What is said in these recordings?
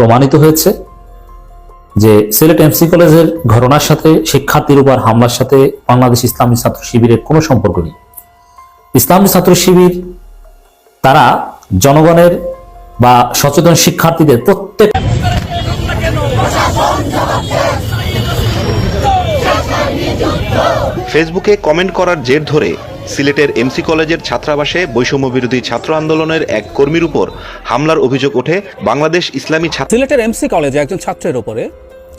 প্রমাণিত হয়েছে যে সিলেট এমসি কলেজের ঘটনার সাথে, শিক্ষার্থীর উপর হামলার সাথে বাংলাদেশ ইসলামী ছাত্র শিবিরের কোনো সম্পর্ক নেই। ইসলামী ছাত্র শিবির, তারা জনগণের বা সচেতন শিক্ষার্থীদের প্রত্যেক ফেসবুকে কমেন্ট করার জের ধরে সিলেটের এমসি কলেজের ছাত্রাবাসে বৈষম্য বিরোধী ছাত্র আন্দোলনের এক কর্মীর উপর হামলার অভিযোগ ওঠে বাংলাদেশ ইসলামী ছাত্র সিলেটের এমসি কলেজে একজন ছাত্রের ওপরে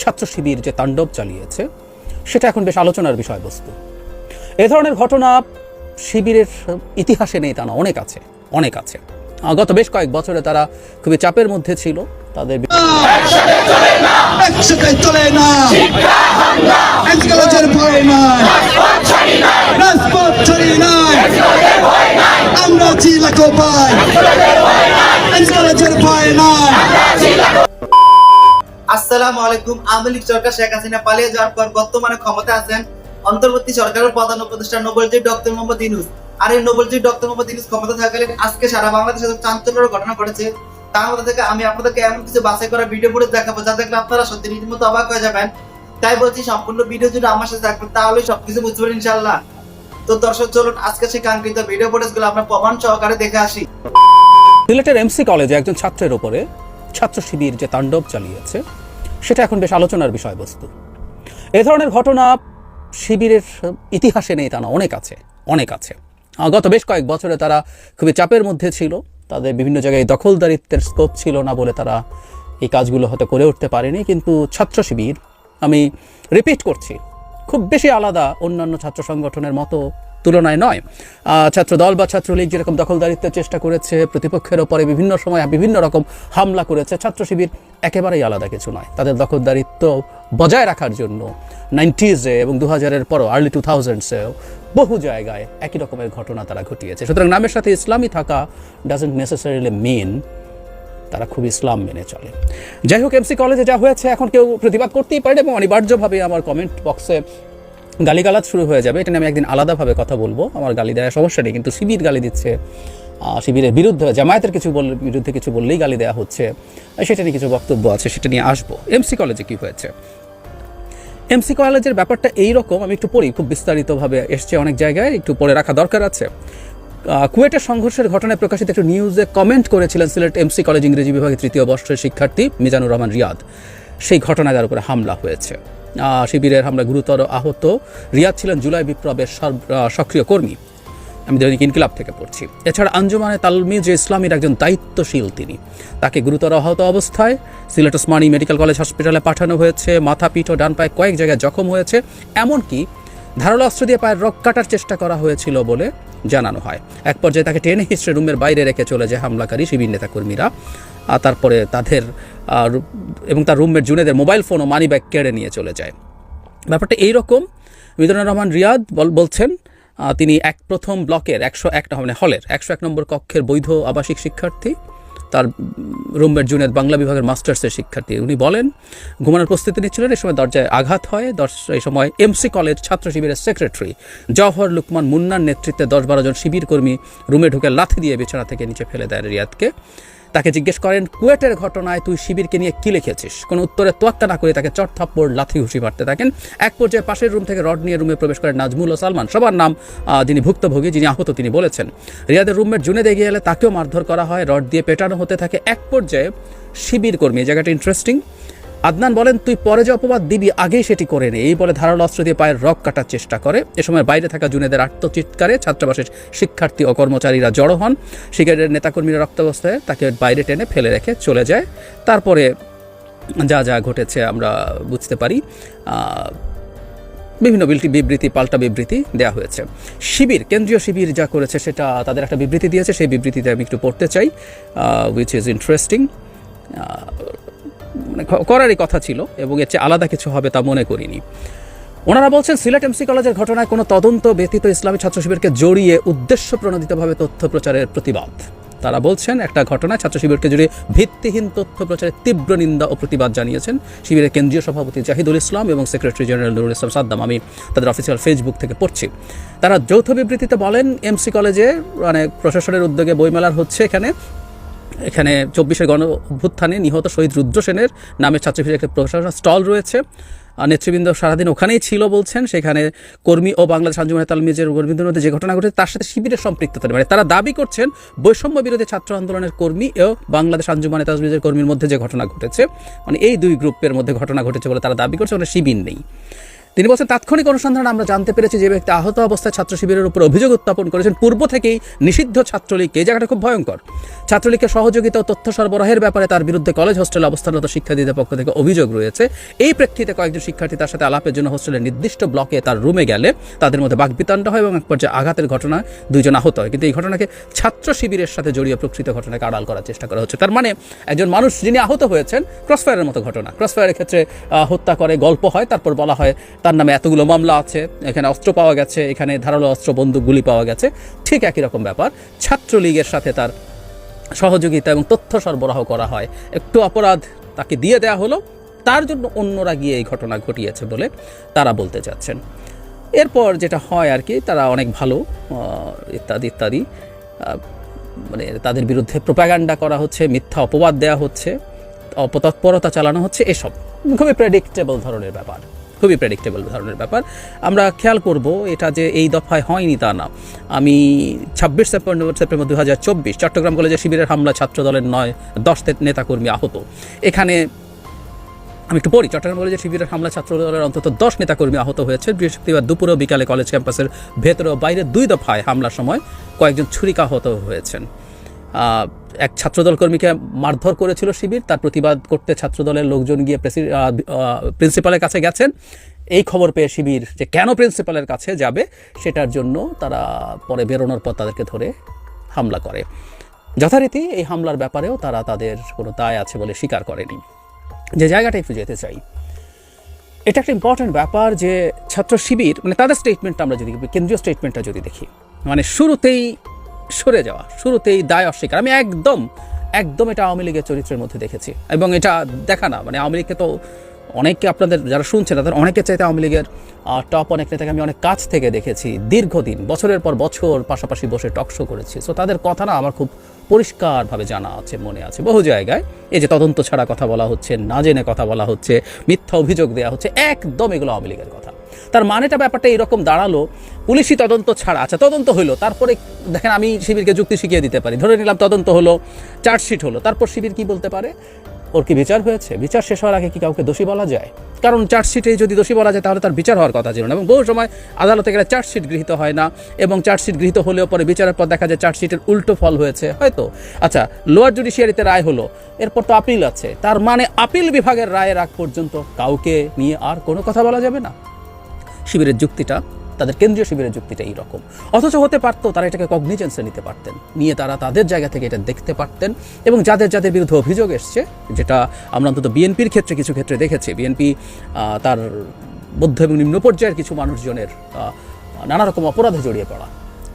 ছাত্র শিবির যে তাণ্ডব চালিয়েছে, সেটা এখন বেশ আলোচনার বিষয়বস্তু। এ ধরনের ঘটনা শিবিরের ইতিহাসে নেই তা না, অনেক আছে অনেক আছে। গত বেশ কয়েক বছরে তারা খুবই চাপের মধ্যে ছিল তাদের আমরা লাখো পাই। আসসালামু আলাইকুম আওয়ামী লীগ সরকার শেখ হাসিনা। পালিয়ে যাওয়ার পর বর্তমানে ক্ষমতা আছেন অন্তর্বর্তী সরকারের প্রধান উপদেষ্টা নোবেলজি ডক্টর মোহাম্মদ ইউনুস। আর এই নোবেলজি ডক্টর মোহাম্মদ ইউনুস ক্ষমতা থাকাকালীন আজকে সারা বাংলাদেশে চাঞ্চল্যের ঘটনা ঘটেছে, তার মধ্যে থেকে আমি আপনাদেরকে এমন কিছু বাছাই করা ভিডিও ফুটেজ দেখাবো যা দেখলে আপনারা সত্যি রীতিমতো অবাক হয়ে যাবেন। তাই বলছি, সম্পূর্ণ ভিডিও যদি আমার সাথে থাকবেন তাহলে সবকিছু বুঝতে পারেন ইনশাল্লাহ তো দর্শক, চলুন আজকে সেই কাঙ্ক্ষিত ভিডিও ফুটেজগুলো আমরা প্রমাণ সহকারে দেখে আসি। সিলেটের এমসি কলেজে একজন ছাত্রের ওপরে ছাত্র শিবির যে তাণ্ডব চালিয়েছে, সেটা এখন বেশ আলোচনার বিষয়বস্তু। এ ধরনের ঘটনা শিবিরের ইতিহাসে নেই তা না, অনেক আছে অনেক আছে। গত বেশ কয়েক বছরে তারা খুবই চাপের মধ্যে ছিল। তাদের বিভিন্ন জায়গায় দখলদারিত্বের স্কোপ ছিল না বলে তারা এই কাজগুলো হয়তো করে উঠতে পারেনি। কিন্তু ছাত্র শিবির, আমি রিপিট করছি, খুব বেশি আলাদা অন্যান্য ছাত্র সংগঠনের মতো তুলনায় নয়। ছাত্র দল বা ছাত্রলীগ যেরকম দখলদারিত্বের চেষ্টা করেছে, প্রতিপক্ষের ওপরে বিভিন্ন সময় বিভিন্ন রকম হামলা করেছে, ছাত্র শিবির একেবারেই আলাদা কিছু নয়। তাদের দখলদারিত্ব বজায় রাখার জন্য নাইনটিজে এবং দু হাজারের পরও আর্লি টু থাউজেন্ডসেও বহু জায়গায় একই রকমের ঘটনা তারা ঘটিয়েছে। সুতরাং নামের সাথে ইসলামী থাকা ডাজেন্ট নেসেসারিলি মেন তারা খুব ইসলাম মেনে চলে। যাই হোক এমসি কলেজে যা হয়েছে, এখন কেউ প্রতিবাদ করতেই পারে এবং অনিবার্যভাবে আমার কমেন্ট বক্সে গালিগালাজ শুরু হয়ে যাবে। এটা নিয়ে আমি একদিন আলাদাভাবে কথা বলব। আমার গালি দেওয়ার সমস্যা নেই, কিন্তু শিবির গালি দিচ্ছে। শিবিরের বিরুদ্ধে জামায়াতের কিছু বল বিরুদ্ধে কিছু বললেই গালি দেওয়া হচ্ছে। সেটা নিয়ে কিছু বক্তব্য আছে, সেটা নিয়ে আসব। এমসি কলেজে কি হয়েছে? এমসি কলেজের ব্যাপারটা এইরকম, আমি একটু পড়ি, খুব বিস্তারিতভাবে এসছে অনেক জায়গায়, একটু পড়ে রাখা দরকার আছে। কুয়েটের সংঘর্ষের ঘটনায় প্রকাশিত একটু নিউজে কমেন্ট করেছিলেন সিলেট এমসি কলেজ ইংরেজি বিভাগের তৃতীয় বর্ষের শিক্ষার্থী মিজানুর রহমান রিয়াদ। সেই ঘটনায় তার উপরে হামলা হয়েছে। শিবিরের হামলা গুরুতর আহত রিয়াদ ছিলেন জুলাই বিপ্লবের সক্রিয় কর্মী। আমি দৈনিক ইনকিলাব থেকে পড়ছি। এছাড়া আঞ্জুমানে তালমিজ ইসলামীর একজন দায়িত্বশীল তিনি। তাকে গুরুতর আহত অবস্থায় সিলেট ওসমানী মেডিকেল কলেজ হসপিটালে পাঠানো হয়েছে। মাথা, পিঠ ও ডান পায়ে কয়েক জায়গায় জখম হয়েছে। এমনকি ধারালো অস্ত্র দিয়ে পায়ের রক কাটার চেষ্টা করা হয়েছিল বলে জানানো হয়। এক পর্যায়ে তাকে টেনে হিস্ট্রে রুমের বাইরে রেখে চলে যায় হামলাকারী শিবির নেতাকর্মীরা। তারপরে তাদের এবং তার রুমমেট জুনেদের মোবাইল ফোন ও মানি ব্যাগ কেড়ে নিয়ে চলে যায়। ব্যাপারটা এইরকম। মিজানুর রহমান রিয়াদ বল- বলছেন তিনি এক প্রথম ব্লকের একশো এক মানে হলের একশো এক নম্বর কক্ষের বৈধ আবাসিক শিক্ষার্থী। তার রুমমেট জুনেদ বাংলা বিভাগের মাস্টার্সের শিক্ষার্থী। উনি বলেন, ঘুমানোর প্রস্তুতি নিচ্ছিলেন এই সময় দরজায় আঘাত হয়। দশ- এই সময় এমসি কলেজ ছাত্র শিবিরের সেক্রেটারি জওহর লুকমান মুন্নার নেতৃত্বে দশ বারো জন শিবির কর্মী রুমে ঢুকে লাথি দিয়ে বিছানা থেকে নিচে ফেলে দেয় রিয়াদকে। তাকে জিজ্ঞেস করেন, কুয়েটের ঘটনায় তুই শিবিরকে নিয়ে কি লিখেছিস? কোনো উত্তরে তোয়াক্কা না করে তাকে চট থাপ্পড় লাথি ঘুষি মারতে থাকেন। এক পর্যায়ে পাশের রুম থেকে রড নিয়ে রুমে প্রবেশ করেন নাজমুল ও সালমান। সবার নাম যিনি ভুক্তভোগী, যিনি আহত, তিনি বলেছেন। রিয়াদের রুমের জুনে দেখে এলে তাকেও মারধর করা হয়। রড দিয়ে পেটানো হতে থাকে এক পর্যায়ে শিবির কর্মী জায়গাটা ইন্টারেস্টিং আদনান বলেন, তুই পরে যে অপবাদ দিবি, আগেই সেটি করে নে। এই বলে ধারালো অস্ত্র দিয়ে পায়ের রক কাটার চেষ্টা করে। এ সময় বাইরে থাকা জুনেদের আত্মচিৎকারে ছাত্রাবাসের শিক্ষার্থী ও কর্মচারীরা জড়ো হন। শিকারের নেতাকর্মীরা রক্তাবস্থায় তাকে বাইরে টেনে ফেলে রেখে চলে যায়। তারপরে যা যা ঘটেছে আমরা বুঝতে পারি। বিভিন্ন বিলটি, বিবৃতি, পাল্টা বিবৃতি দেওয়া হয়েছে। শিবির, কেন্দ্রীয় শিবির যা করেছে সেটা তাদের একটা বিবৃতি দিয়েছে। সেই বিবৃতিতে আমি একটু পড়তে চাই উইচ ইজ ইন্টারেস্টিং মানে করারই কথা ছিল এবং এর চেয়ে আলাদা কিছু হবে তা মনে করিনি। ওনারা বলছেন, সিলেট এমসি কলেজের ঘটনায় কোনো তদন্ত ব্যতীত ইসলামী ছাত্র শিবিরকে জড়িয়ে উদ্দেশ্য প্রণোদিতভাবে তথ্য প্রচারের প্রতিবাদ। তারা বলছেন, একটা ঘটনায় ছাত্র শিবিরকে জুড়ে ভিত্তিহীন তথ্য প্রচারের তীব্র নিন্দা ও প্রতিবাদ জানিয়েছেন শিবিরের কেন্দ্রীয় সভাপতি জাহিদুল ইসলাম এবং সেক্রেটারি জেনারেল নুরুল ইসলাম সাদ্দাম। আমি তাদের অফিসিয়াল ফেসবুক থেকে পড়ছি। তারা যৌথ বিবৃতিতে বলেন, এমসি কলেজে মানে প্রশাসনের উদ্যোগে বইমেলার হচ্ছে এখানে। এখানে চব্বিশের গণ অভ্যুত্থানে নিহত শহীদ রুদ্র সেনের নামে ছাত্রীদের একটা প্রশাসন স্টল রয়েছে নেতৃবৃন্দ সারাদিন ওখানেই ছিল বলছেন, সেখানে কর্মী ও বাংলাদেশ আঞ্জুমান তালমিজের কর্মীদের মধ্যে যে ঘটনা ঘটেছে, তার সাথে শিবিরের সম্পৃক্ততা। মানে তারা দাবি করছেন, বৈষম্য বিরোধী ছাত্র আন্দোলনের কর্মী ও বাংলাদেশ আঞ্জুমানে তাজমিজের কর্মীর মধ্যে যে ঘটনা ঘটেছে মানে এই দুই গ্রুপের মধ্যে ঘটনা ঘটেছে বলে তারা দাবি করছে ওখানে শিবির নেই তিনি বলছেন, তাৎক্ষণিক অনুসন্ধানে আমরা জানতে পেরেছি যে ব্যক্তি আহত অবস্থায় ছাত্র শিবিরের উপর অভিযোগ উত্থাপন করেছেন। পূর্ব থেকেই নিষিদ্ধ ছাত্রলীগকে এই জায়গাটা খুব ভয়ঙ্কর। ছাত্রলীগকে সহযোগিতা ও তথ্য সরবরাহের ব্যাপারে তার বিরুদ্ধে কলেজ, হোস্টেলে অবস্থানরত শিক্ষার্থীদের পক্ষ থেকে অভিযোগ রয়েছে। এই প্রেক্ষিতে কয়েকজন শিক্ষার্থী তার সাথে আলাপের জন্য হোস্টেলের নির্দিষ্ট ব্লকে তার রুমে গেলে তাদের মধ্যে বাকবিতণ্ড হয় এবং এক পর্যায়ে আঘাতের ঘটনা দুইজন আহত হয়। কিন্তু এই ঘটনাকে ছাত্র শিবিরের সাথে জড়িয়ে প্রকৃত ঘটনাকে আড়াল করার চেষ্টা করা হচ্ছে। তার মানে একজন মানুষ যিনি আহত হয়েছেন, ক্রসফায়ারের মতো ঘটনা। ক্রসফায়ারের ক্ষেত্রে হত্যা করে, গল্প হয়, তারপর বলা হয় তার নামে এতগুলো মামলা আছে, এখানে অস্ত্র পাওয়া গেছে, এখানে ধারালো অস্ত্র, বন্দুক, গুলি পাওয়া গেছে। ঠিক একই রকম ব্যাপার, ছাত্রলীগের সাথে তার সহযোগিতা এবং তথ্য সরবরাহ করা হয়। একটু অপরাধ তাকে দিয়ে দেওয়া হলো, তার জন্য অন্যরা গিয়ে এই ঘটনা ঘটিয়েছে বলে তারা বলতে চাচ্ছেন। এরপর যেটা হয় আর কি, তারা অনেক ভালো ইত্যাদি ইত্যাদি মানে তাদের বিরুদ্ধে প্রোপাগান্ডা করা হচ্ছে, মিথ্যা অপবাদ দেওয়া হচ্ছে, অপতৎপরতা চালানো হচ্ছে, এসব খুবই প্রেডিক্টেবল ধরনের ব্যাপার। খুবই প্রেডিক্টেবল ধরনের ব্যাপার। আমরা খেয়াল করব এটা যে এই দফায় হয়নি তা না। আমি ছাব্বিশ সেপ্টেম্বর সেপ্টেম্বর দু হাজার চব্বিশ চট্টগ্রাম কলেজে শিবিরের হামলা ছাত্র দলের নয়, দশ নেতাকর্মী আহত। এখানে আমি একটু পড়ি, চট্টগ্রাম কলেজে শিবিরের হামলা ছাত্র দলের অন্তত দশ নেতাকর্মী আহত হয়েছে। বৃহস্পতিবার দুপুরে বিকালে কলেজ ক্যাম্পাসের ভেতরে ও বাইরে দুই দফায় হামলার সময় কয়েকজন ছুরিকাহত হয়েছেন। এক ছাত্রদল কর্মীকে মারধর করেছিল শিবির। তার প্রতিবাদ করতে ছাত্রদলের লোকজন গিয়ে প্রিন্সিপালের কাছে গেছেন। এই খবর পেয়ে শিবির যে কেন প্রিন্সিপালের কাছে যাবে সেটার জন্য তারা পরে বেরোনোর পর তাদেরকে ধরে হামলা করে। যথারীতি এই হামলার ব্যাপারেও তারা তাদের কোনো দায় আছে বলে স্বীকার করেনি। যে জায়গাটা একটু যেতে চাই। এটা একটা ইম্পর্টেন্ট ব্যাপার যে ছাত্র শিবির মানে তাদের স্টেটমেন্টটা আমরা যদি, কেন্দ্রীয় স্টেটমেন্টটা যদি দেখি। মানে শুরুতেই সরে যাওয়া। শুরুতেই দায় অস্বীকার। আমি একদম একদম এটা আওয়ামী লীগের চরিত্রের মধ্যে দেখেছি। এবং এটা দেখা না। মানে আওয়ামী লীগকে তো অনেককে আপনাদের যারা শুনছে তাদের অনেকের চাইতে আওয়ামী লীগের টপ অনেক নেতাকে আমি অনেক কাছ থেকে দেখেছি দীর্ঘদিন। বছরের পর বছর পাশাপাশি বসে টকশো করেছি। সো তাদের কথা না আমার খুব পরিষ্কারভাবে জানা আছে, মনে আছে। বহু জায়গায় এই যে তদন্ত ছাড়া কথা বলা হচ্ছে, না জেনে কথা বলা হচ্ছে, মিথ্যা অভিযোগ দেওয়া হচ্ছে, একদম এগুলো আওয়ামী লীগের কথা। তার মানেটা ব্যাপারটা এরকম দাঁড়াল পুলিশি তদন্ত ছাড়া আচ্ছা তদন্ত হলো তারপরে দেখেন আমি শিবিরকে যুক্তি শিখিয়ে দিতে পারি। ধরে নিলাম তদন্ত হলো, চার্জশিট হলো, তারপর শিবির কি বলতে পারে? ওর কি বিচার হয়েছে? বিচার শেষ হওয়ার আগে কি কাউকে দোষী বলা যায়? কারণ চার্জশিটে যদি দোষী বলা যায়, তাহলে তার বিচার হওয়ার কথা ছিল না এবং বহু সময় আদালতে গেলে চার্জশিট গৃহীত হয় না এবং চার্জশিট গৃহীত হলেও পরে বিচারের পর দেখা যায় চার্জশিটের উল্টো ফল হয়েছে, হয়তো। আচ্ছা লোয়ার জুডিশিয়ারিতে রায় হলো, এরপর তো আপিল আছে। তার মানে আপিল বিভাগের রায়ের আগ পর্যন্ত কাউকে নিয়ে আর কোনো কথা বলা যাবে না। শিবিরের যুক্তিটা, তাদের কেন্দ্রীয় শিবিরের যুক্তিটা এইরকম। অথচ হতে পারতো তারা এটাকে কগনিজেন্সে নিতে পারতেন। নিয়ে তারা তাদের জায়গা থেকে এটা দেখতে পারতেন এবং যাদের যাদের বিরুদ্ধে অভিযোগ এসছে, যেটা আমরা অন্তত বিএনপির ক্ষেত্রে কিছু ক্ষেত্রে দেখেছি, বিএনপি তার মধ্য এবং নিম্ন পর্যায়ের কিছু মানুষজনের নানা রকম অপরাধে জড়িয়ে পড়া।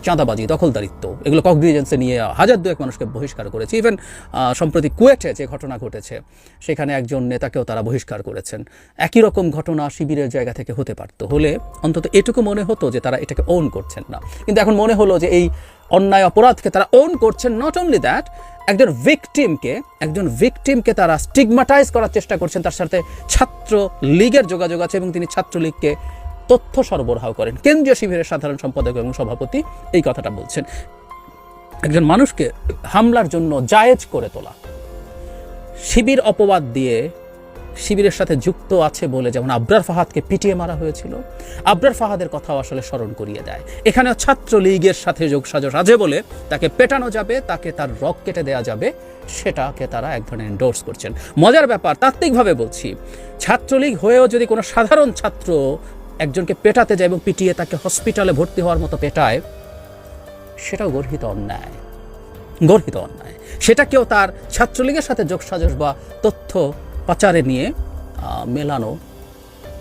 চাঁদাবাজি, দখলদারিত্ব, এগুলো কগনিজেন্সে নিয়ে হাজার দুয়েক মানুষকে বহিষ্কার করেছে। ইভেন সম্প্রতি কুয়েটে যে ঘটনা ঘটেছে, সেখানে একজন নেতাকেও তারা বহিষ্কার করেছেন। একই রকম ঘটনা শিবিরের জায়গা থেকে হতে পারত। হলে অন্তত এটুকু মনে হতো যে তারা এটাকে ওন করছেন না। কিন্তু এখন মনে হলো যে এই অন্যায় অপরাধকে তারা ওন করছেন। নট অনলি দ্যাট একজন ভিকটিমকে একজন ভিকটিমকে তারা স্টিগমাটাইজ করার চেষ্টা করছেন। তার সাথে ছাত্র লীগের যোগাযোগ আছে এবং তিনি ছাত্রলীগকে তথ্য সরবরাহ করেন। কেন্দ্রীয় শিবিরের সাধারণ সম্পাদক এবং সভাপতি এই কথাটা বলছেন। একজন মানুষকে হামলার জন্য জায়েজ করে তোলা। শিবির অপবাদ দিয়ে শিবিরের সাথে যুক্ত আছে বলে যেমন আব্রার ফাহাদকে পিটিয়ে মারা হয়েছিল, আবরার ফাহাদের কথাও আসলে স্মরণ করিয়ে দেয়। এখানে ছাত্রলীগের সাথে যোগসাজশ আছে বলে তাকে পেটানো যাবে, তাকে তার রক কেটে দেওয়া যাবে, সেটাকে তারা এক ধরনের এন্ডোর্স করছেন। মজার ব্যাপার, তাত্ত্বিকভাবে বলছি, ছাত্রলীগ হয়েও যদি কোনো সাধারণ ছাত্র একজনকে পেটাতে যায় এবং পিটিয়ে তাকে হসপিটালে ভর্তি হওয়ার মতো পেটায়, সেটাও গর্হিত অন্যায়। গর্হিত অন্যায়। সেটাকেও তার ছাত্রলীগের সাথে যোগসাজস বা তথ্য পাচারে নিয়ে মেলানো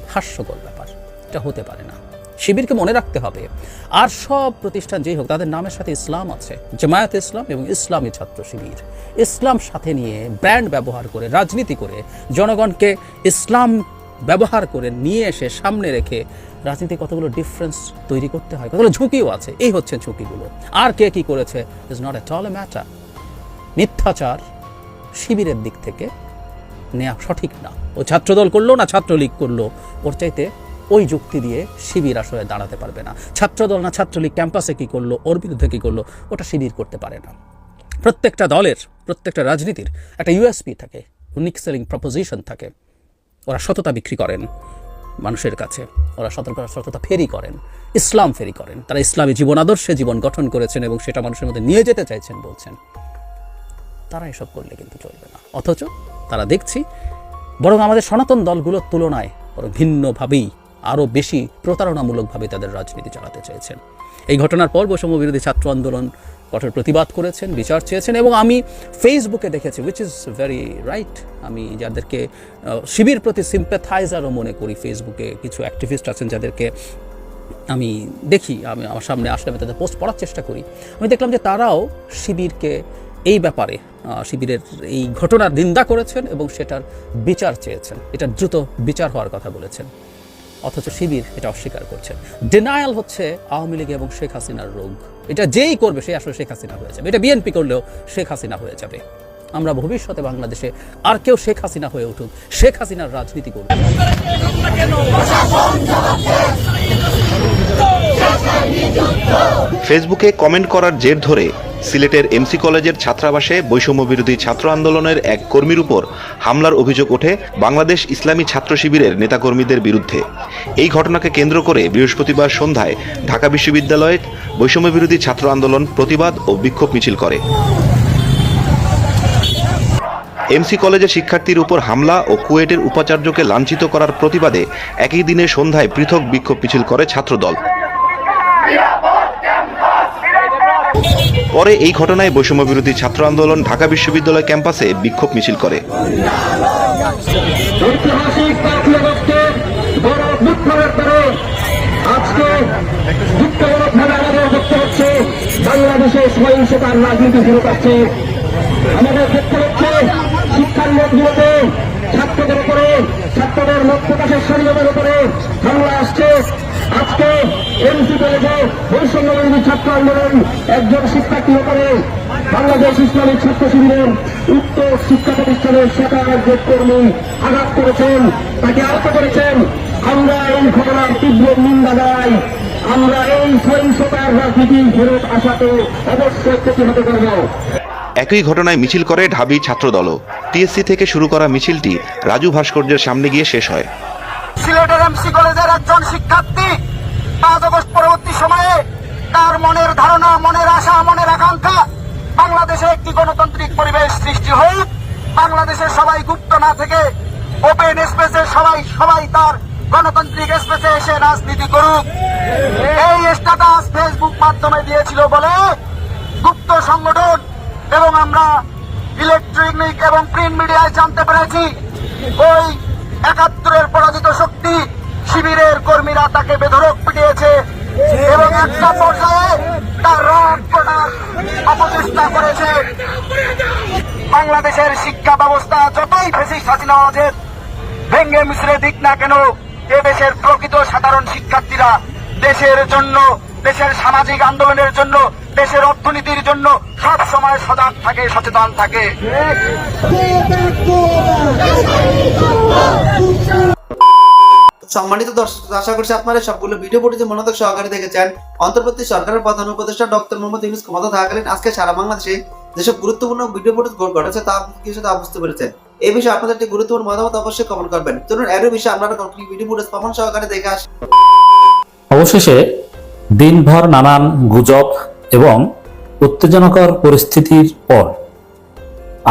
হাস্যকর ব্যাপার। এটা হতে পারে না। শিবিরকে মনে রাখতে হবে। আর সব প্রতিষ্ঠান যেই হোক, তাদের নামের সাথে ইসলাম আছে। জামায়াত ইসলাম এবং ইসলামী ছাত্র শিবির। ইসলাম সাথে নিয়ে, ব্র্যান্ড ব্যবহার করে, রাজনীতি করে, জনগণকে ইসলাম ব্যবহার করে নিয়ে এসে সামনে রেখে রাজনীতি কতগুলো ডিফারেন্স তৈরি করতে হয়, কতগুলো ঝুঁকিও আছে, এই হচ্ছে ঝুঁকিগুলো। আর কে কি করেছে is not at all a matter মিথ্যাচার শিবিরের দিক থেকে নেওয়া সঠিক না। ও ছাত্রদল করল না ছাত্রলীগ করল, ওর চাইতে ওই যুক্তি দিয়ে শিবির আসলে দাঁড়াতে পারবে না। ছাত্রদল না ছাত্রলীগ ক্যাম্পাসে কি করল, ওর বিরুদ্ধে কী করল, ওটা শিবির করতে পারে না। প্রত্যেকটা দলের, প্রত্যেকটা রাজনীতির একটা ইউএসপি থাকে ইউনিক সেলিং প্রপোজিশন থাকে। ওরা সততা বিক্রি করেন মানুষের কাছে। ওরা সতর্ক সততা ফেরি করেন। ইসলাম ফেরি করেন। তারা ইসলামী জীবন, আদর্শে জীবন গঠন করেছেন এবং সেটা মানুষের মধ্যে নিয়ে যেতে চাইছেন বলছেন। তারা এসব করলে কিন্তু চলবে না। অথচ তারা দেখছি, বরং আমাদের সনাতন দলগুলোর তুলনায় বরং ভিন্নভাবেই আরও বেশি প্রতারণামূলকভাবে তাদের রাজনীতি চালাতে চেয়েছেন। এই ঘটনার পর বৈষম্য বিরোধী ছাত্র আন্দোলন কঠোর প্রতিবাদ করেছেন, বিচার চেয়েছেন এবং আমি ফেসবুকে দেখেছি উইচ ইজ ভেরি রাইট আমি যাদেরকে শিবির প্রতি সিম্প্যাথাইজারও মনে করি ফেসবুকে কিছু অ্যাক্টিভিস্ট আছেন যাদেরকে আমি দেখি, আমি আমার সামনে আসলে আমি তাদের পোস্ট পড়ার চেষ্টা করি। আমি দেখলাম যে তারাও শিবিরকে এই ব্যাপারে শিবিরের এই ঘটনার নিন্দা করেছেন এবং সেটার বিচার চেয়েছেন। এটার দ্রুত বিচার হওয়ার কথা বলেছেন। অথচ শিবির এটা অস্বীকার করছেন ডেনায়াল হচ্ছে আওয়ামী লীগ এবং শেখ হাসিনার রোগ। এটা যেই করবে, সে আসলে শেখ হাসিনা হয়ে যাবে। এটা বিএনপি করলেও শেখ হাসিনা হয়ে যাবে। আমরা ভবিষ্যতে বাংলাদেশে আর কেউ শেখ হাসিনা হয়ে উঠুক, শেখ হাসিনার রাজনীতি করবে। ফেসবুকে কমেন্ট করার জের ধরে সিলেটের এমসি কলেজের ছাত্রাবাসে বৈষম্য বিরোধী ছাত্র আন্দোলনের এক কর্মীর উপর হামলার অভিযোগ ওঠে বাংলাদেশ ইসলামী ছাত্র শিবিরের নেতাকর্মীদের বিরুদ্ধে। এই ঘটনাকে কেন্দ্র করে বৃহস্পতিবার সন্ধ্যায় ঢাকা বিশ্ববিদ্যালয়ে বৈষম্য বিরোধী ছাত্র আন্দোলন, প্রতিবাদ ও বিক্ষোভ মিছিল করে। এমসি কলেজের শিক্ষার্থীর উপর হামলা ও কুয়েটের উপাচার্যকে লাঞ্ছিত করার প্রতিবাদে একই দিনে সন্ধ্যায় পৃথক বিক্ষোভ মিছিল করে ছাত্রদল। পরে এই ঘটনায় বৈষম্য বিরোধী ছাত্র আন্দোলন ঢাকা বিশ্ববিদ্যালয় ক্যাম্পাসে বিক্ষোভ মিছিল করে। আজকে বাংলাদেশে সহিংসতার রাজনীতি ফিরে পাচ্ছে আমাদের দেখতে হচ্ছে শিক্ষার লোকগুলোতে ছাত্রদের উপরে, ছাত্রদের মত প্রকাশের স্বাধীনতার উপরে হামলা আসছে। আজকে এমসি কলেজে বৈষম্য ছাত্র আন্দোলন একজন শিক্ষার্থীর উপরে বাংলাদেশ ইসলামিক ছাত্র শিবিরের উক্ত শিক্ষা প্রতিষ্ঠানের শাখা রাজ্যের কর্মী আঘাত করেছেন, তাকে আহত করেছেন। আমরা এই ঘটনার তীব্র নিন্দা জানাই। আমরা এই সহিংসতার রাজনীতি ফেরত আসাতে অবশ্যই প্রতিহত করব। একই ঘটনায় মিছিল করে ঢাবি ছাত্রদলও টিএসসি থেকে শুরু করা মিছিলটি রাজু ভাস্কর্যের সামনে গিয়ে শেষ হয়। সিলেটের এমসি কলেজের একজন শিক্ষার্থী পাঁচ আগস্ট পরবর্তী সময়ে তার মনের ধারণা মনের আশা মনের আকাঙ্ক্ষা বাংলাদেশে একটি গণতান্ত্রিক পরিবেশ সৃষ্টি হোক। বাংলাদেশের সবাই গুপ্ত না থেকে ওপেন স্পেসে সবাই সবাই তার গণতান্ত্রিক স্পেসে এসে রাজনীতি করুক। এই স্ট্যাটাস ফেসবুক মাধ্যমে দিয়েছিল বলে গুপ্ত সংগঠন এবং আমরা ইলেকট্রনিক এবং প্রিন্ট মিডিয়ায় জানতে পেরেছি। ওই একাত্তরের পরাজিত শক্তি শিবিরের কর্মীরা তাকে বেধরক পিটিয়েছে এবং একটা পর্যায়ে তার রড অপচেষ্টা করেছে। বাংলাদেশের শিক্ষা ব্যবস্থা যতই ফেসিস হাসিনা ভেঙ্গে মিশ্রে দিক না কেন দেশের প্রকৃত সাধারণ শিক্ষার্থীরা দেশের জন্য, দেশের সামাজিক আন্দোলনের জন্য, দেশের অর্থনীতির জন্য সব সময় সজাগ থাকে, সচেতন থাকে। সম্মানিত দর্শক, আশা করছি আপনারা সবগুলো ভিডিও ফুটেজে মনোযোগ সহকারে দেখেছেন। অন্তর্বর্তী সরকারের প্রধান উপদেষ্টা ডক্টর মোহাম্মদ ইউনুস ক্ষমতা থাকাকালীন আজকে সারা বাংলাদেশে যেসব গুরুত্বপূর্ণ ভিডিও ফুটেজ ঘটেছে তা কিছু তা বুঝতে পেরেছেন। এই বিষয়ে আপনাদের একটি গুরুত্বপূর্ণ মতামত অবশ্যই কমেন্ট করবেন। চলুন এর বিষয়ে আপনারা কমপ্লিট ভিডিও ফুটেজ প্রমাণ সহকারে দেখে আসেন অবশেষে দিনভর নানান গুজব এবং উত্তেজনাকর পরিস্থিতির পর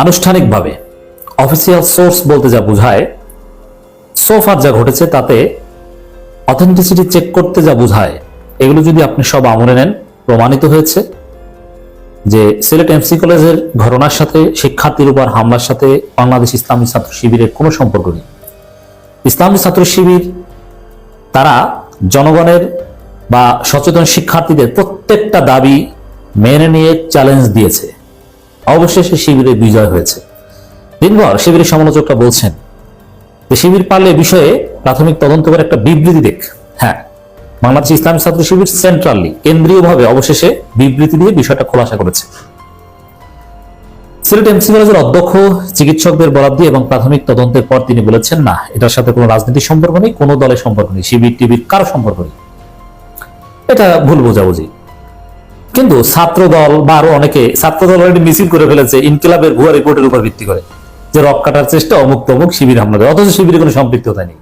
আনুষ্ঠানিকভাবে অফিসিয়াল সোর্স বলতে যা বোঝায় সোফার যা ঘটেছে তাতে অথেন্টিসিটি চেক করতে যা বোঝায়, এগুলো যদি আপনি সব আমলে নেন, প্রমাণিত হয়েছে। যে সিলেট এমসি কলেজের ঘটনার সাথে শিক্ষার্থীর উপর হামলার সাথে বাংলাদেশ ইসলামী ছাত্র শিবিরের কোনো সম্পর্ক নেই। ইসলামী ছাত্র শিবির, তারা জনগণের বা সচেতন শিক্ষার্থীদের প্রত্যেকটা দাবি মেনে নিয়ে চ্যালেঞ্জ দিয়েছে। অবশেষে শিবিরে বিজয় হয়েছে। দিনভর শিবিরের সমালোচকরা বলছেন যে শিবির পারলে বিষয়ে প্রাথমিক তদন্ত করে একটা বিবৃতি দেখ। হ্যাঁ বাংলাদেশ ইসলামী ছাত্র শিবির সেন্ট্রালি কেন্দ্রীয়ভাবে অবশেষে বিবৃতি দিয়ে বিষয়টা খোলাসা করেছে। সিলেট এমসি কলেজের অধ্যক্ষ, চিকিৎসকদের বরাদ্দ এবং প্রাথমিক তদন্তের পর তিনি বলেছেন, না, এটার সাথে কোনো রাজনীতির সম্পর্ক নেই, কোনো দলের সম্পর্ক নেই, শিবির টিবির কারও সম্পর্ক নেই। এটা ভুল বোঝাবুঝি। কিন্তু ছাত্র দল বা আরও অনেকে ছাত্র দল অলরেডি মিছিল করে ফেলেছে, ইনকিলাবের ভুয়া রিপোর্টের উপর ভিত্তি করে, যে রক কাটার চেষ্টা অমুক তমুক শিবির হামলা অথচ শিবিরে কোনো সম্পৃক্ততা নেই।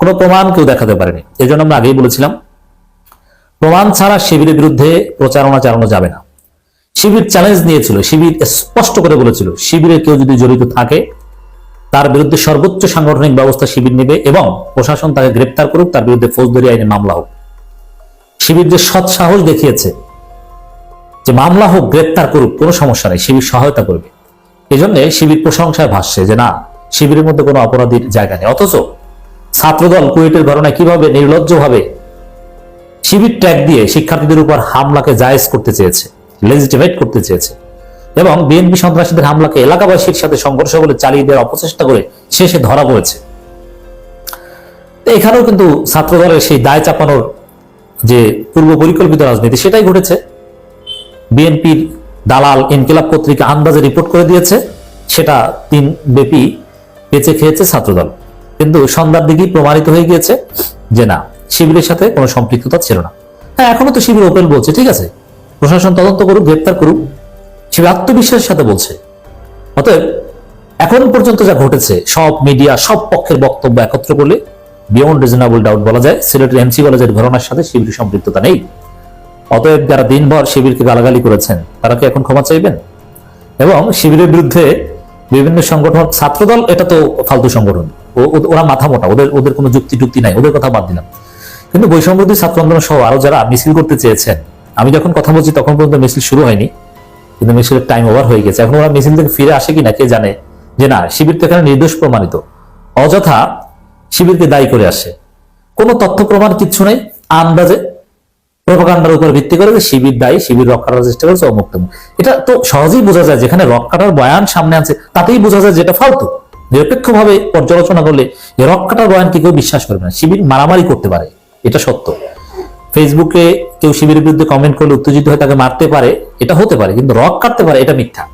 কোনো প্রমাণ কেউ দেখাতে পারেনি। এই জন্য আমরা আগেই বলেছিলাম প্রমাণ ছাড়া শিবিরের বিরুদ্ধে প্রচারণা চালানো যাবে না। শিবির চ্যালেঞ্জ নিয়েছিল, শিবির স্পষ্ট করে বলেছিল, শিবিরে কেউ যদি জড়িত থাকে, তার বিরুদ্ধে সর্বোচ্চ সাংগঠনিক ব্যবস্থা শিবির নেবে এবং প্রশাসন তাকে গ্রেপ্তার করুক, তার বিরুদ্ধে ফৌজদারি আইনে মামলা হোক। শিবির যে সৎ সাহস দেখিয়েছে, যে মামলা হোক, গ্রেপ্তার করুক, কোনো সমস্যা নেই, শিবির সহায়তা করবে। এই জন্য শিবির প্রশংসায় ভাসছে যে না, শিবিরের মধ্যে কোনো অপরাধীর জায়গা নেই। অথচ ছাত্রদল কুয়েটের ঘটনায় কীভাবে নির্লজ্জভাবে শিবির ট্যাগ দিয়ে শিক্ষার্থীদের উপর হামলাকে জায়েজ করতে চেয়েছে লেজিটিমেট করতে চেয়েছে। এবং বিএনপি সন্ত্রাসীদের হামলাকে এলাকাবাসীর সাথে সংঘর্ষ বলে চালিয়ে দেওয়ার অপচেষ্টা করে শেষে ধরা পড়েছে। এখানেও কিন্তু ছাত্রদলের সেই দায় চাপানোর যে পূর্ব পরিকল্পিত রাজনীতি, সেটাই ঘটেছে। বিএনপির দালাল ইনকিলাব পত্রিকা আন্দাজে রিপোর্ট করে দিয়েছে, সেটা তিন ব্যাপী বেঁচে খেয়েছে ছাত্রদল। কিন্তু সন্ধ্যার দিকেই প্রমাণিত হয়ে গিয়েছে যে না শিবিরের সাথে কোনো সম্পৃক্ততা ছিল না। হ্যাঁ এখনও তো শিবির ওপেন বলছে, ঠিক আছে? প্রশাসন তদন্ত করুক, গ্রেপ্তার করুক। শিবির আত্মবিশ্বাসের সাথে বলছে। অতএব, এখন পর্যন্ত যা ঘটেছে, সব মিডিয়া সব পক্ষের বক্তব্য একত্র করলে বিয়ন্ড রিজনেবল ডাউট বলা যায় সিলেটের এমসি কলেজের ঘটনার সাথে শিবির সম্পৃক্ততা নেই। অতএব, যারা দিনভর শিবিরকে গালাগালি করেছেন, তারা কি এখন ক্ষমা চাইবেন? এবং শিবিরের বিরুদ্ধে বিভিন্ন সংগঠন, ছাত্রদল, এটা তো ফালতু সংগঠন। ওরা মাথা মোটা, ওদের ওদের কোনো যুক্তি টুক্তি নাই, ওদের কথা বাদ দিলাম। কিন্তু বৈষম্যদী ছাত্র আন্দোলন সহ আরও যারা মিছিল করতে চেয়েছেন, আমি যখন কথা বলছি তখন পর্যন্ত মিছিল শুরু হয়নি, কিন্তু মিছিলের টাইম ওভার হয়ে গেছে। এখন ওরা মিছিল থেকে ফিরে আসে কিনা কে জানে? যে না, শিবির তো এখানে নির্দোষ প্রমাণিত। অযথা শিবিরকে দায়ী করে আসে। কোনো তথ্য প্রমাণ কিচ্ছু নেই, আন্দাজে। প্রোপাগান্ডার উপর ভিত্তি করে যে শিবির দায়ী, শিবির রক কাটার চেষ্টা করেছে অমুক। এটা তো সহজেই বোঝা যায়, যেখানে রক্ষাটার বয়ান সামনে আছে, তাতেই বোঝা যায় যেটা ফালতু। নিরপেক্ষভাবে পর্যালোচনা করলে রক্ষাটার বয়ান কি কেউ বিশ্বাস করবে না। শিবির মারামারি করতে পারে। এটা সত্য। ফেসবুকে কেউ শিবিরের বিরুদ্ধে কমেন্ট করলে উত্তেজিত হয়ে তাকে মারতে পারে, এটা হতে পারে, কিন্তু রক কাটতে পারে, এটা মিথ্যা।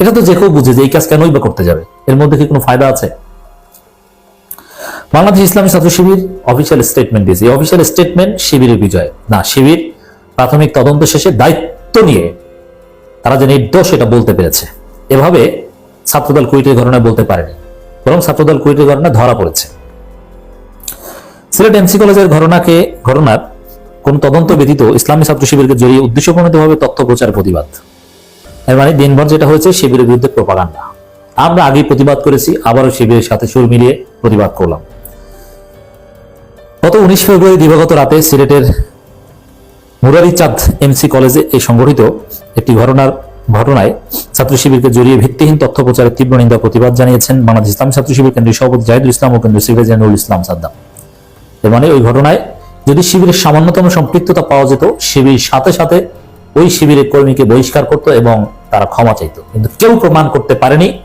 এটা তো যে কেউ বুঝে যে এই কাজ কেনই বা করতে যাবে। এর মধ্যে কি কোনো ফায়দা আছে? বাংলাদেশ ইসলামী ছাত্র শিবির অফিসিয়াল স্টেটমেন্ট দিয়েছে। এই অফিসিয়াল স্টেটমেন্ট শিবিরের বিজয়। না, শিবির প্রাথমিক তদন্ত শেষে দায়িত্ব নিয়ে তারা যে নির্দোষ, এটা বলতে পেরেছে। এভাবে ছাত্রদল কুইটের ঘটনায় বলতে পারেনি। বরং ছাত্রদল কুইটের ঘটনায় ধরা পড়েছে। সিলেট এমসি কলেজের ঘটনাকে, ঘটনার কোন তদন্ত ব্যতীত ইসলামী ছাত্র শিবিরকে জড়িয়ে উদ্দেশ্যপ্রণীতভাবে তথ্য, প্রচার, প্রতিবাদ। এর মানে দিনভর যেটা হয়েছে, শিবিরের বিরুদ্ধে প্রপাগান্ডা আমরা আগেই প্রতিবাদ করেছি, আবারও শিবিরের সাথে সুর মিলিয়ে প্রতিবাদ করলাম। গত উনিশ ফেব্রুয়ারি দিবাগত রাতে সিলেটের মুরারি চাঁদ এমসি কলেজে এই সংগঠিত একটি ঘটনার ঘটনায় ছাত্র শিবিরকে জড়িয়ে ভিত্তিহীন তথ্য, প্রচারের তীব্র নিন্দা প্রতিবাদ জানিয়েছেন বাংলাদেশ ইসলাম ছাত্র শিবির কেন্দ্রীয় সভাপতি জাহিদুল ইসলাম ও কেন্দ্রীয় সেক্রেটারি নুরুল ইসলাম সাদ্দাম। এর মানে ওই ঘটনায় যদি শিবিরের সামান্যতম সম্পৃক্ততা পাওয়া যেত, শিবির সাথে সাথে ওই শিবিরের কর্মীকে বহিষ্কার করত এবং তারা ক্ষমা চাইত। কিন্তু কেউ প্রমাণ করতে পারেনি,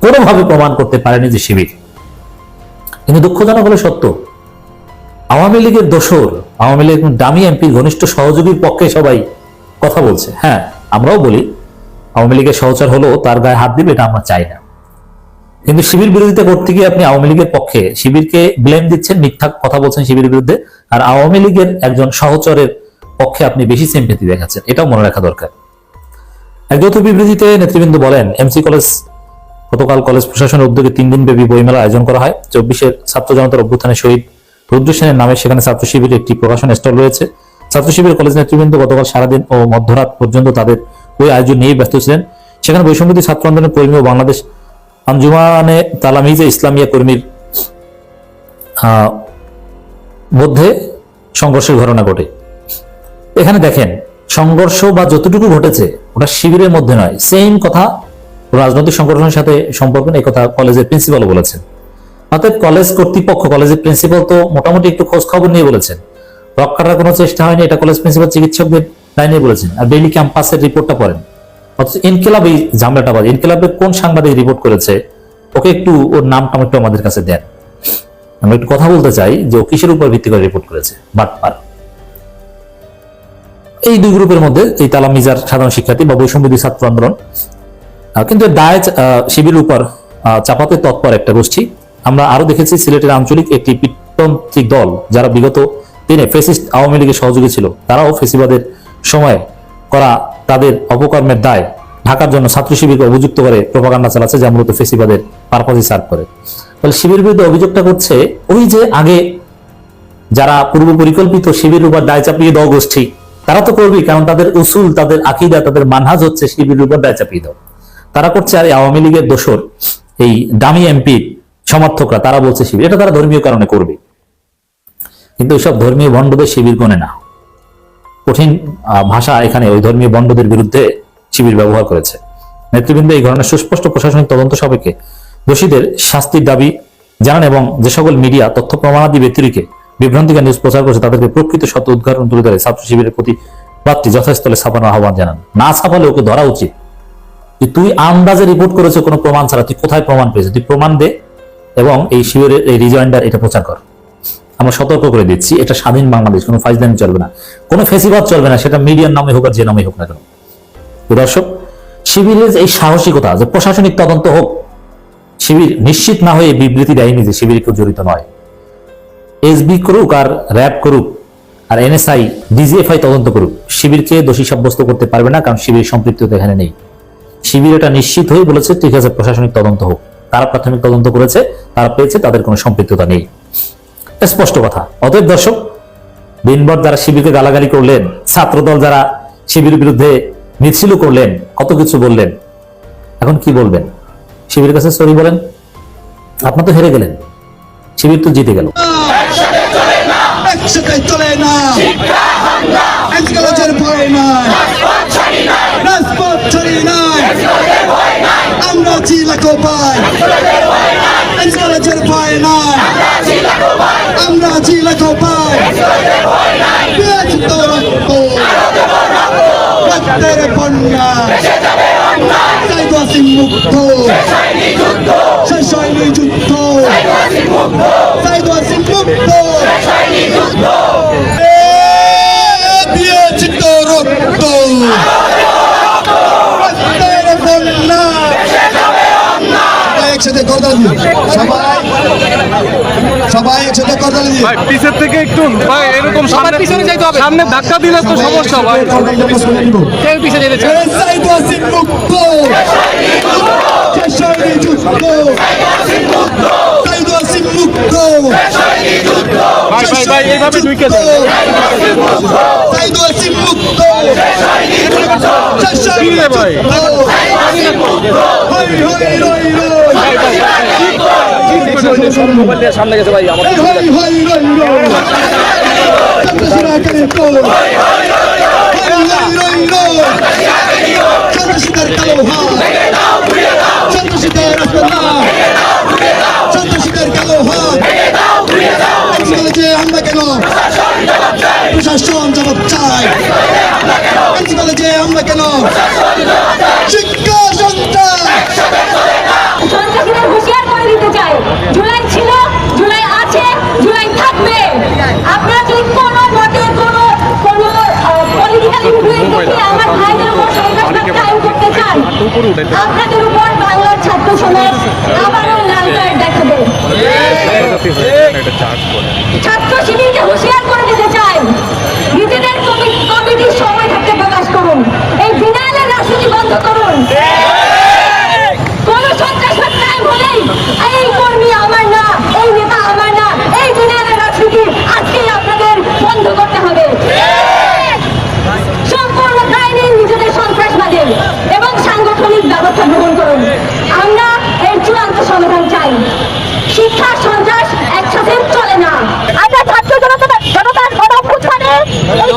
কোনোভাবে প্রমাণ করতে পারেনি যে শিবির। কিন্তু দুঃখজনক হলো সত্য, আওয়ামী লীগের দোসর, আওয়ামী লীগ দামি এমপির ঘনিষ্ঠ সহযোগীর পক্ষে সবাই কথা বলছে। হ্যাঁ আমরাও বলি, আওয়ামী লীগের সহচার হলো তার গায়ে হাত দিবে এটা আমরা চাই না। কিন্তু শিবির বিরোধিতা করতে গিয়ে আপনি আওয়ামী লীগের পক্ষে শিবিরকে ব্লেম দিচ্ছেন, মিথ্যা কথা বলছেন শিবিরের বিরুদ্ধে, আর আওয়ামী লীগের একজন সহচরের পক্ষে আপনি বেশি সিম্পেথি দেখাচ্ছেন। এটাও মনে রাখা দরকার। এক যৌথ বিবৃতিতে নেতৃবৃন্দ বলেন এমসি কলেজ গতকাল কলেজ প্রশাসনের উদ্যোগে তিন দিন ব্যাপী বইমেলা আয়োজন করা হয়। চব্বিশের ছাত্র জনতার অভ্যুত্থানে শহীদ রুদ্র সেনের নামে সেখানে ছাত্র শিবিরের একটি প্রকাশন স্টল রয়েছে। ছাত্র শিবির কলেজ নেতৃবৃন্দ গতকাল সারাদিন ও মধ্যরাত পর্যন্ত তাদের ওই আয়োজন নিয়ে ব্যস্ত ছিলেন। সেখানে বৈষম্যদী ছাত্র আন্দোলনের কর্মী ও বাংলাদেশ আঞ্জুমানে তালামিজে ইসলামিয়া কর্মীর মধ্যে সংঘর্ষের ঘটনা ঘটে। এখানে দেখেন, সংঘর্ষ বা যতটুকু ঘটেছে, ওটা শিবিরের মধ্যে নয়। সেম কথা, রাজনৈতিক সংগঠনের সাথে সম্পর্ক এই কথা কলেজের প্রিন্সিপালও বলেছেন। অর্থাৎ কলেজ কর্তৃপক্ষ, কলেজের প্রিন্সিপাল তো মোটামুটি একটু খোঁজ খবর নিয়ে বলেছেন। রক কাটার কোনো চেষ্টা হয়নি, এটা কলেজ প্রিন্সিপাল চিকিৎসকদের লাইনে বলেছেন। আর ডেইলি ক্যাম্পাসের রিপোর্টটা পড়েন। অথচ ইনকিলাব এই ঝামেলাটা বাজে। ইনকিলাবে কোন সাংবাদিক রিপোর্ট করেছে? ওকে একটু ওর নামটা একটু আমাদের কাছে দেন। আমরা একটু কথা বলতে চাই যে ও কিসের উপর ভিত্তি করে রিপোর্ট করেছে? বাটপার এই দুই গ্রুপের মধ্যে এই তালামিজার সাধারণ শিক্ষার্থী বা বৈষম্যদী ছাত্র আন্দোলন কিন্তু দায় আহ, শিবিরের উপর চাপাতে তৎপর একটা গোষ্ঠী। আমরা আরও দেখেছি সিলেটের আঞ্চলিক একটি পিটন্ত্রিক দল যারা বিগত দিনে ফেসিস্ট আওয়ামী লীগের সহযোগী ছিল তারাও ফেসিবাদের সময় করা তাদের অপকর্মের দায় ঢাকার জন্য ছাত্র শিবিরকে অভিযুক্ত করে প্রপাগান্ডা চালাচ্ছে, যা মূলত ফেসিবাদের পারপাসই সার্ভ করে। তাহলে শিবির বিরুদ্ধে অভিযোগটা করছে, ওই যে আগে যারা পূর্ব পরিকল্পিত শিবির উপর দায় চাপিয়ে দেওয়া গোষ্ঠী, তারা তো করবেই, কারণ তাদের উসুল, তাদের আকিদা, তাদের মানহাজ হচ্ছে শিবির উপর দায় চাপিয়ে দাও তারা করছে আর আওয়ামী লীগের দোসর এই দামি এমপি সমর্থকরা, তারা বলছে শিবির। এটা তারা ধর্মীয় কারণে করবে। কিন্তু এইসব ধর্মীয় ভণ্ডদের শিবির গণে না। কঠিন ভাষা এখানে ওই ধর্মীয় বন্ডদের বিরুদ্ধে শিবির ব্যবহার করেছে। নেতৃবৃন্দ এই ধরনের সুস্পষ্ট প্রশাসনিক তদন্ত সাপেক্ষে দোষীদের শাস্তির দাবি জানান এবং যে সকল মিডিয়া তথ্য প্রমাণাদি ব্যক্তিকে বিভ্রান্তিকর নিউজ প্রচার করছে, তাদেরকে প্রকৃত সত্য উদ্ঘাটন তুলে ধরে ছাত্র শিবিরের প্রতি প্রার্থী যথাস্থলে ছাপানোর আহ্বান জানান। না ছাপালে ওকে ধরা উচিত। তুই আন্দাজে রিপোর্ট করেছ কোনো প্রমাণ ছাড়া, তুই কোথায় প্রমাণ পেয়েছিস তুই প্রমাণ দে এবং এই শিবিরের, এই রিজয়েন্ডার এটা প্রচার কর। আমরা সতর্ক করে দিচ্ছি, এটা স্বাধীন বাংলাদেশ, কোনো ফাইজলামি চলবে না। কোনো ফেসিবাদ চলবে না, সেটা মিডিয়ার নামে হোক আর যে নামে হোক না কেন। দর্শক, শিবিরের এই সাহসিকতা যে প্রশাসনিক তদন্ত হোক, শিবির নিশ্চিত না হয়ে বিবৃতি দেয়নি যে শিবির কেউ জড়িত নয়। এসবি করুক আর র্যাব করুক আর এনএসআই, ডিজিএফআই তদন্ত করুক, শিবিরকে দোষী সাব্যস্ত করতে পারবে না, কারণ শিবির সম্পৃক্ততা এখানে নেই। শিবির এটা নিশ্চিত হয়ে বলেছে, ঠিক আছে, প্রশাসনিক তদন্ত হোক। তারা প্রাথমিক তদন্ত করেছে, তারা পেয়েছে, তাদের কোনো সম্পৃক্ততা নেই। স্পষ্ট কথা। অতএব দর্শক, দিনভর যারা শিবিরকে গালাগালি করলেন, ছাত্রদল যারা শিবিরের বিরুদ্ধে মিছিল করলেন, কত কিছু বললেন, এখন কি বলবেন? শিবিরের কাছে সরি বলেন, আপনার তো হেরে গেলেন, শিবির তো জিতে গেল। না আমরা চিলাকো পাই এনসিকোলজের ভয় নাই। আমরা চিলাকো পাই পেঁয়াজ তো রক্ত রক্তের বন্যা। ওয়াসিম মুক্ত শেষ হয়নি যুদ্ধ। ওয়াসিম মুক্ত এ দিয়েছি তো রক্ত রক্তের বন্যা সবাই একসাথে করতালি দিও সবাই সবাই একসাথে করতালি দিও ভাই পিছের থেকে একটু ভাই এরকম সামনে পিছনে যাইতে হবে। সামনে ধাক্কা দিলে তো সমস্যা ভাই। কেউ পিছিয়ে যেতে এ সাইদ ওয়াসিম মুক্ত। হয়নি যুদ্ধ সাইদ ওয়াসিম মুক্ত। ভাই ভাই ভাই এইভাবে ঢুকে যান সাইদ ওয়াসিম মুক্ত। শেষ কি রে ভাই? সামনে গেছে ভাই আমার রই রই সন্ত্রাসীদের কালো হাত যে আমরা কেন প্রশাসন জবাব চাই যে আমরা কেন শিক্ষা সন্ত্রাস সন্ত্রাসীদের হুঁশিয়ার করে দিতে চাই জুলাই ছিল জুলাই আছে জুলাই থাকবে। আপনারা যদি কোনো মতে কোনো কোনো পলিটিক্যাল ইনফ্লুয়েন্স দেখিয়ে আমার ভাইদের উপর সন্ত্রাসবাদ কায়েম করতে চান আপনাদের উপর বাংলার ছাত্র সমাজ আবারও লাল কার্ড দেখাবে। ছাত্র শিবিরকে হুঁশিয়ার করে দিতে চাই। নিজেদের কমি- কমিটির সময় থাকতে প্রকাশ করুন। এই বিনালের রাজনীতি বন্ধ করুন। কোন সন্ত্রাসবাদ কায়েম হলেই বন্ধ করতে হবে। সম্পূর্ণ নিন নিজেদের সন্ত্রাসবাদের এবং সাংগঠনিক ব্যবস্থা গ্রহণ করুন। আমরা এর চূড়ান্ত সমাধান চাই। শিক্ষা সন্ত্রাস একসাথে চলে না। আমরা ছাত্র জনতা জনতার গণ অভ্যুত্থানে এই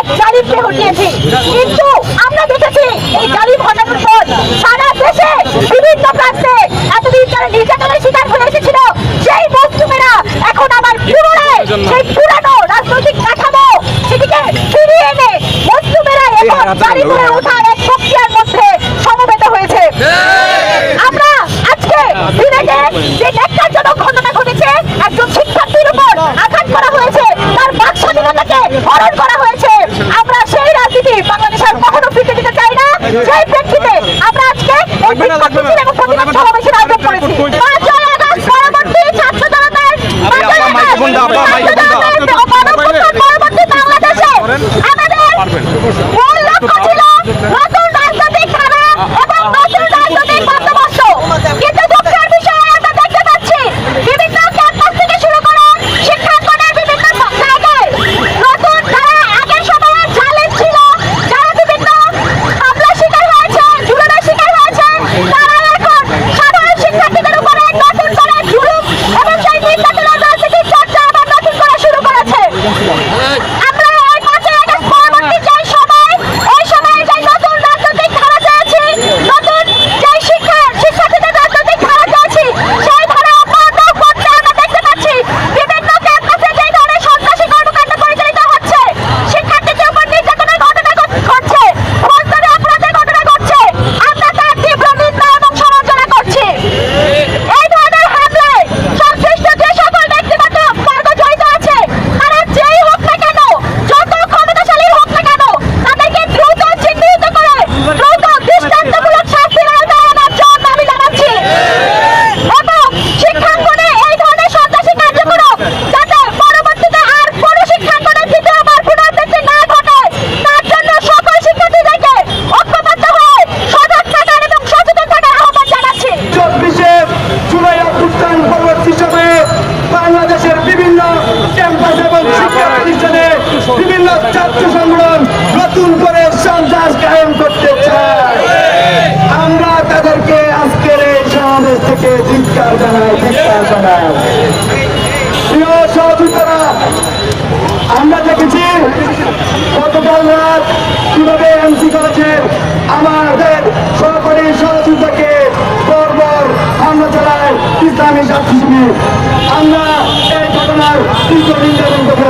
এক জালিমকে হটিয়েছি। কিন্তু আমরা দেখেছি এই জালিম হটানোর পর সারা দেশে বিভিন্ন প্রান্তে এতদিন যারা নির্যাতনের শিকার হয়ে এসেছিল সেই মজলুমেরা এখন আবার পুনরায় সেই পুরানো রাজনৈতিক কাঠামো সেটিকে ফিরিয়ে এনে মজলুমেরা এখন জালিম হয়ে ওঠার এক প্রক্রিয়ার মধ্যে সমবেত হয়েছে। আমরা আজকে সিলেটে যে ন্যাক্কারজনক ঘটনা ঘটেছে একজন শিক্ষার্থীর উপর আঘাত করা হয়েছে তার বাক স্বাধীনতাকে হরণ করা হয়েছে। আমরা সেই রাজনীতি বাংলাদেশের কখনো ফিরতে দিতে চাই না। সেই প্রেক্ষিতে আমরা লাগবে না লাগবে না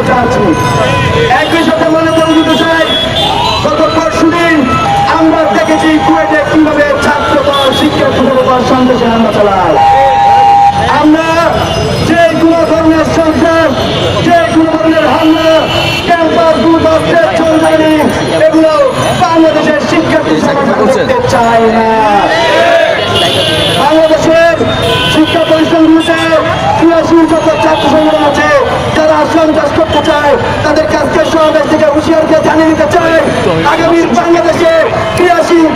চাচ্ছি একই সাথে মনে করে দিতে চাই গত পরশু দিন আমরা দেখেছি কুয়েটে কীভাবে ছাত্র দল শিক্ষার্থীদের উপর সন্দেশে হামলা চালায়। আমরা যে কোনো ধরনের সন্ত্রাস যে কোনো ধরনের হামলা, ক্যাম্পাস গুলবাসে চলজানি এগুলো বাংলাদেশের শিক্ষার্থী চায় না। চায় তাদের কাছকে সমাবেশ থেকে হুঁশিয়ারকে জানিয়ে দিতে চায় আগামীর বাংলাদেশে ক্রিয়াশীল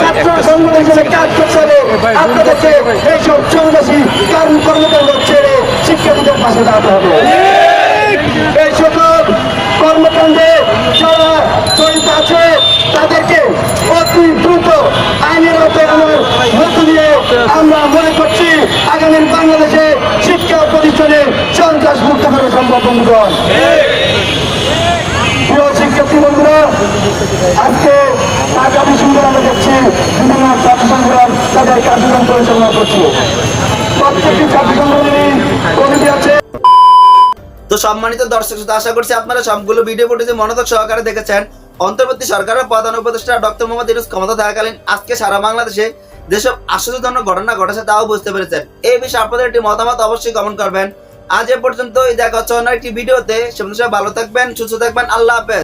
ছাত্র সংগঠন হিসেবে কাজ করতে হলে আপনাদেরকে এইসব সন্ত্রাসী কারণ কর্মকাণ্ড ছেড়ে শিক্ষার্থীদের পাশে দাঁড়াতে হবে। এই সকল কর্মকাণ্ডে যারা জড়িত আছে, তাদেরকে অতি দ্রুত আইনের আওতায় আনার মধ্য দিয়ে আমরা মনে করছি আগামীর বাংলাদেশে প্রতিষ্ঠানে সন্ত্রাস মুক্ত করা সম্ভব তো সম্মানিত দর্শক শ্রোতা, আশা করছি আপনারা সবগুলো ভিডিও ফুটেজে মনোযোগ সহকারে দেখেছেন। অন্তর্বর্তী সরকারের প্রধান উপদেষ্টা ডক্টর মোহাম্মদ ইউনুস ক্ষমতা থাকাকালীন আজকে সারা বাংলাদেশে যেসব আশ্চর্যজনক ঘটনা ঘটেছে তাও বুঝতে পেরেছেন। এই বিষয়ে আপনাদের একটি মতামত অবশ্যই কমেন্ট করবেন। আজ এ পর্যন্ত দেখা হচ্ছে অন্য একটি ভিডিওতে সে ভালো থাকবেন, সুস্থ থাকবেন, আল্লাহ হাফেজ।